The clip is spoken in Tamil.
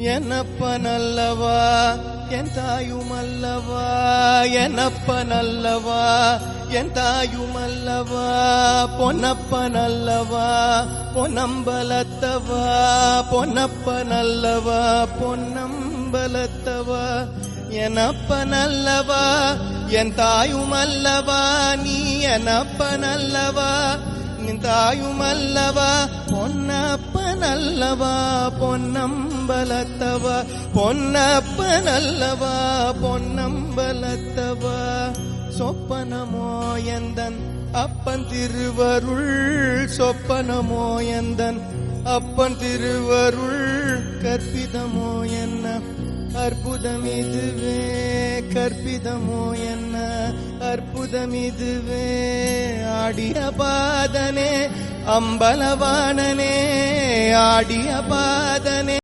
என்னப்பனல்லவா என் தாயுமல்லவா என்னப்பனல்லவா என் தாயுமல்லவா பொன்னப்பனல்லவா பொன்னம்பலத்தவா பொன்னப்பனல்லவா பொன்னம்பலத்தவா எனப்பனல்லவா என் தாயுமல்லவா நீ எனப்பனல்லவா நின் தாயுமல்லவா பொன்னப்பனல்லவா பொன்னம்பலத்தவா? பொன்னப்பனல்லவா பொன்னம்பலத்தவா? சொப்பனமோ எந்தன் அப்பன் திருவருள்? சொப்பனமோ எந்தன் அப்பன் திருவருள்? கற்பிதமோ என்ன? அற்புதம் இதுவே கற்பிதமோ என்ன? அற்புதம் இதுவே ஆடிய பாதனே அம்பலவாணனே ஆடிய பாதனே.